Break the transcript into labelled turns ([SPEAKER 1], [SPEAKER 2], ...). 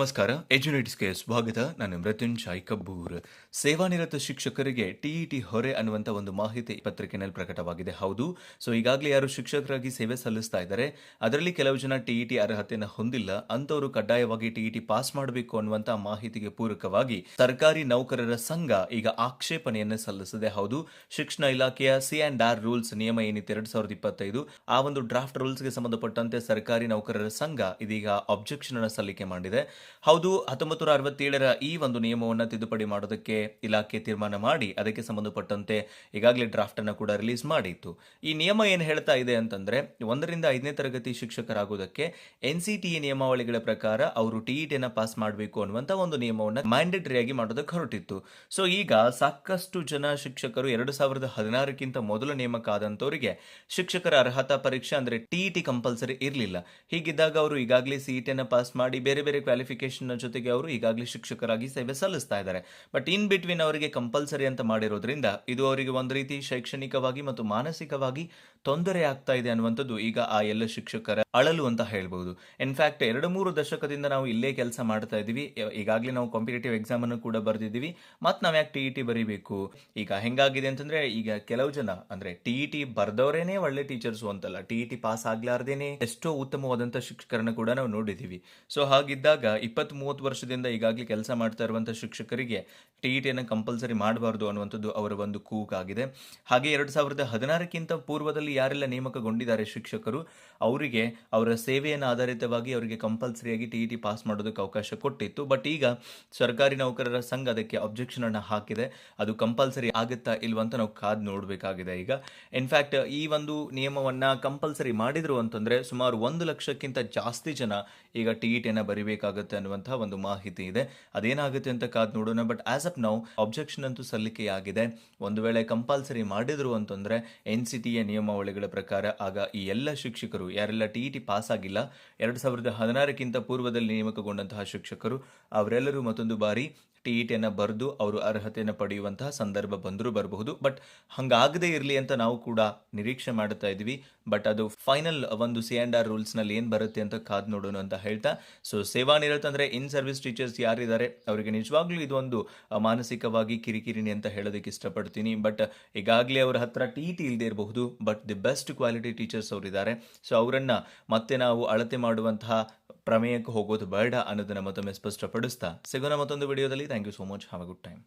[SPEAKER 1] ನಮಸ್ಕಾರ ಎಜುನೇಟ್ಸ್ಗೆ ಸ್ವಾಗತ. ನಾನು ಮೃತ್ಯುಂಜಾಯ್ ಕಬ್ಬೂರ್. ಸೇವಾನಿರತ ಶಿಕ್ಷಕರಿಗೆ ಟಿಇಟಿ ಹೊರೆ ಅನ್ನುವಂಥ ಒಂದು ಮಾಹಿತಿ ಪತ್ರಿಕೆಯಲ್ಲಿ ಪ್ರಕಟವಾಗಿದೆ. ಹೌದು, ಸೊ ಈಗಾಗಲೇ ಯಾರು ಶಿಕ್ಷಕರಾಗಿ ಸೇವೆ ಸಲ್ಲಿಸ್ತಾ ಇದ್ದಾರೆ, ಅದರಲ್ಲಿ ಕೆಲವು ಜನ ಟಿಇಟಿ ಅರ್ಹತೆಯನ್ನು ಹೊಂದಿಲ್ಲ ಅಂತವರು ಕಡ್ಡಾಯವಾಗಿ ಟಿಇಟಿ ಪಾಸ್ ಮಾಡಬೇಕು ಅನ್ನುವಂಥ ಮಾಹಿತಿಗೆ ಪೂರಕವಾಗಿ ಸರ್ಕಾರಿ ನೌಕರರ ಸಂಘ ಈಗ ಆಕ್ಷೇಪಣೆಯನ್ನು ಸಲ್ಲಿಸಿದೆ. ಹೌದು, ಶಿಕ್ಷಣ ಇಲಾಖೆಯ ಸಿ ಅಂಡ್ ಆರ್ ರೂಲ್ಸ್ ನಿಯಮ ಏನಿತ್ತು ಎರಡ್ ಸಾವಿರದ ಇಪ್ಪತ್ತೈದು, ಆ ಒಂದು ಡ್ರಾಫ್ಟ್ ರೂಲ್ಸ್ಗೆ ಸಂಬಂಧಪಟ್ಟಂತೆ ಸರ್ಕಾರಿ ನೌಕರರ ಸಂಘ ಇದೀಗ ಅಬ್ಜೆಕ್ಷನ್ ಅನ್ನು ಸಲ್ಲಿಕೆ ಮಾಡಿದೆ. ಹೌದು ಹತ್ತೊಂಬತ್ತು ನೂರ ಅರವತ್ತೇಳರ ಈ ಒಂದು ನಿಯಮವನ್ನು ತಿದ್ದುಪಡಿ ಮಾಡೋದಕ್ಕೆ ಇಲಾಖೆ ತೀರ್ಮಾನ ಮಾಡಿ, ಅದಕ್ಕೆ ಸಂಬಂಧಪಟ್ಟಂತೆ ಈಗಾಗಲೇ ಡ್ರಾಫ್ಟ್ ಅನ್ನು ಕೂಡ ರಿಲೀಸ್ ಮಾಡಿತ್ತು. ಈ ನಿಯಮ ಏನು ಹೇಳ್ತಾ ಇದೆ ಅಂತಂದ್ರೆ, ಒಂದರಿಂದ ಐದನೇ ತರಗತಿ ಶಿಕ್ಷಕರಾಗೋದಕ್ಕೆ ಎನ್ ಸಿ ನಿಯಮಾವಳಿಗಳ ಪ್ರಕಾರ ಅವರು ಟಿಇಟಿಯನ್ನು ಪಾಸ್ ಮಾಡಬೇಕು ಅನ್ನುವಂಥ ಒಂದು ನಿಯಮವನ್ನು ಮ್ಯಾಂಡೇಟರಿಯಾಗಿ ಮಾಡೋದಕ್ಕೆ ಹೊರಟಿತ್ತು. ಸೊ, ಈಗ ಸಾಕಷ್ಟು ಜನ ಶಿಕ್ಷಕರು ಎರಡು ಸಾವಿರದ ಹದಿನಾರಕ್ಕಿಂತ ಮೊದಲು ನೇಮಕ ಆದಂತವರಿಗೆ ಶಿಕ್ಷಕರ ಅರ್ಹತಾ ಪರೀಕ್ಷೆ ಅಂದ್ರೆ ಟಿಇಟಿ ಕಂಪಲ್ಸರಿ ಇರಲಿಲ್ಲ. ಹೀಗಿದ್ದಾಗ ಅವರು ಈಗಾಗಲೇ ಸಿಇಟಿಯನ್ನು ಪಾಸ್ ಮಾಡಿ ಬೇರೆ ಬೇರೆ ಕ್ವಾಲಿಫಿಕೇಶನ್ ಜೊತೆಗೆ ಅವರು ಈಗಾಗಲೇ ಶಿಕ್ಷಕರಾಗಿ ಸೇವೆ ಸಲ್ಲಿಸ್ತಾ ಇದ್ದಾರೆ. ಬಟ್ ಇನ್ ಬಿಟ್ವೀನ್ ಅವರಿಗೆ ಕಂಪಲ್ಸರಿ ಅಂತ ಮಾಡಿರೋದ್ರಿಂದ ಇದು ಅವರಿಗೆ ಒಂದು ರೀತಿ ಶೈಕ್ಷಣಿಕವಾಗಿ ಮತ್ತು ಮಾನಸಿಕವಾಗಿ ತೊಂದರೆ ಆಗ್ತಾ ಇದೆ ಅನ್ನುವಂಥದ್ದು ಈಗ ಆ ಎಲ್ಲ ಶಿಕ್ಷಕರ ಅಳಲು ಅಂತ ಹೇಳ್ಬಹುದು ಇನ್ಫ್ಯಾಕ್ಟ್ ಎರಡು ಮೂರು ದಶಕದಿಂದ ನಾವು ಇಲ್ಲೇ ಕೆಲಸ ಮಾಡ್ತಾ ಇದ್ದೀವಿ. ಈಗಾಗಲೇ ನಾವು ಕಾಂಪಿಟೇಟಿವ್ ಎಕ್ಸಾಮ್ ಅನ್ನು ಕೂಡ ಬರೆದಿದ್ದೀವಿ. ಮತ್ತು ನಾವು ಯಾಕೆ ಟಿ ಇ ಟಿ ಬರೀಬೇಕು? ಈಗ ಹೆಂಗಾಗಿದೆ ಅಂತಂದ್ರೆ ಈಗ ಕೆಲವು ಜನ ಅಂದ್ರೆ ಟಿ ಇ ಟಿ ಬರ್ದವರೇನೆ ಒಳ್ಳೆ ಟೀಚರ್ಸ್ ಅಂತಲ್ಲ. ಟಿ ಇ ಪಾಸ್ ಆಗ್ಲಾರ್ದೇನೆ ಎಷ್ಟೋ ಉತ್ತಮವಾದಂತಹ ಶಿಕ್ಷಕರನ್ನ ಕೂಡ ನಾವು ನೋಡಿದೀವಿ ಸೊ ಹಾಗಿದ್ದಾಗ ಇಪ್ಪತ್ತ್ ಮೂವತ್ತು ವರ್ಷದಿಂದ ಈಗಾಗಲೇ ಕೆಲಸ ಮಾಡ್ತಾ ಇರುವಂಥ ಶಿಕ್ಷಕರಿಗೆ ಟಿ ಇ ಟಿಯನ್ನು ಕಂಪಲ್ಸರಿ ಮಾಡಬಾರ್ದು ಅನ್ನುವಂಥದ್ದು ಅವರ ಒಂದು ಕೂಗಾಗಿದೆ. ಹಾಗೆ ಎರಡು ಸಾವಿರದ ಹದಿನಾರಕ್ಕಿಂತ ಪೂರ್ವದಲ್ಲಿ ಯಾರೆಲ್ಲ ನೇಮಕಗೊಂಡಿದ್ದಾರೆ ಶಿಕ್ಷಕರು, ಅವರಿಗೆ ಅವರ ಸೇವೆಯನ್ನು ಆಧಾರಿತವಾಗಿ ಅವರಿಗೆ ಕಂಪಲ್ಸರಿಯಾಗಿ ಟಿ ಇ ಟಿ ಪಾಸ್ ಮಾಡೋದಕ್ಕೆ ಅವಕಾಶ ಕೊಟ್ಟಿತ್ತು. ಬಟ್ ಈಗ ಸರ್ಕಾರಿ ನೌಕರರ ಸಂಘ ಅದಕ್ಕೆ ಅಬ್ಜೆಕ್ಷನ್ ಅನ್ನು ಹಾಕಿದೆ. ಅದು ಕಂಪಲ್ಸರಿ ಆಗುತ್ತಾ ಇಲ್ವಂತ ನಾವು ಕಾದ್ ನೋಡಬೇಕಾಗಿದೆ ಈಗ. ಇನ್ಫ್ಯಾಕ್ಟ್ ಈ ಒಂದು ನಿಯಮವನ್ನು ಕಂಪಲ್ಸರಿ ಮಾಡಿದ್ರು ಅಂತಂದ್ರೆ ಸುಮಾರು ಒಂದು ಲಕ್ಷಕ್ಕಿಂತ ಜಾಸ್ತಿ ಜನ ಈಗ ಟಿ ಇ ಟಿಯನ್ನು ಬರಿಬೇಕಾಗುತ್ತೆ. ಅನ್ನುವಂತಹ ಒಂದು ಮಾಹಿತಿ ಇದೆ. ಅದೇನಾಗುತ್ತೆ ಅಂತ ಕಾದ್ ನೋಡೋಣ. ಬಟ್ ಆಸ್ ಅಪ್ ನಾವು ಅಬ್ಜೆಕ್ಷನ್ ಅಂತೂ ಸಲ್ಲಿಕೆಯಾಗಿದೆ. ಒಂದು ವೇಳೆ ಕಂಪಲ್ಸರಿ ಮಾಡಿದ್ರು ಅಂತಂದ್ರೆ, ಎನ್ ಸಿ ಟಿಯ ನಿಯಮಾವಳಿಗಳ ಪ್ರಕಾರ ಆಗ ಈ ಎಲ್ಲ ಶಿಕ್ಷಕರು, ಯಾರೆಲ್ಲ ಟಿ ಇ ಟಿ ಪಾಸ್ ಆಗಿಲ್ಲ, ಎರಡು ಸಾವಿರದ ಹದಿನಾರಕ್ಕಿಂತ ಪೂರ್ವದಲ್ಲಿ ನೇಮಕಗೊಂಡಂತಹ ಶಿಕ್ಷಕರು, ಅವರೆಲ್ಲರೂ ಮತ್ತೊಂದು ಬಾರಿ ಟಿ ಇ ಟಿಯನ್ನು ಬರೆದು ಅವರು ಅರ್ಹತೆಯನ್ನು ಪಡೆಯುವಂತಹ ಸಂದರ್ಭ ಬಂದರೂ ಬರಬಹುದು. ಬಟ್ ಹಂಗಾಗದೇ ಇರಲಿ ಅಂತ ನಾವು ಕೂಡ ನಿರೀಕ್ಷೆ ಮಾಡ್ತಾ ಇದ್ವಿ. ಬಟ್ ಅದು ಫೈನಲ್ ಒಂದು ಸಿ ಆ್ಯಂಡ್ ಆರ್ ರೂಲ್ಸ್ನಲ್ಲಿ ಏನು ಬರುತ್ತೆ ಅಂತ ಕಾದ್ ನೋಡೋಣ ಅಂತ ಹೇಳ್ತಾ. ಸೊ ಸೇವಾನಿರತ ಅಂದರೆ ಇನ್ ಸರ್ವಿಸ್ ಟೀಚರ್ಸ್ ಯಾರಿದ್ದಾರೆ? ಅವರಿಗೆ ನಿಜವಾಗ್ಲೂ ಇದೊಂದು ಮಾನಸಿಕವಾಗಿ ಕಿರಿಕಿರಿನಿ ಅಂತ ಹೇಳೋದಕ್ಕೆ ಇಷ್ಟಪಡ್ತೀನಿ. ಬಟ್ ಈಗಾಗಲೇ ಅವರ ಹತ್ರ ಟಿ ಇ ಟಿ ಇಲ್ಲದೆ ಇರಬಹುದು. But the best quality teachers ಅವರಿದ್ದಾರೆ. ಸೊ ಅವರನ್ನು ಮತ್ತೆ ನಾವು ಅಳತೆ ಮಾಡುವಂತಹ ಪ್ರಮೇಯಕ್ಕೆ ಹೋಗೋದು ಬೇಡ ಅನ್ನೋದನ್ನ ಮತ್ತೊಮ್ಮೆ ಸ್ಪಷ್ಟಪಡಿಸ್ತಾ ಸಿಗೋಣ ಮತ್ತೊಂದು ವಿಡಿಯೋದಲ್ಲಿ thank you so much have a good time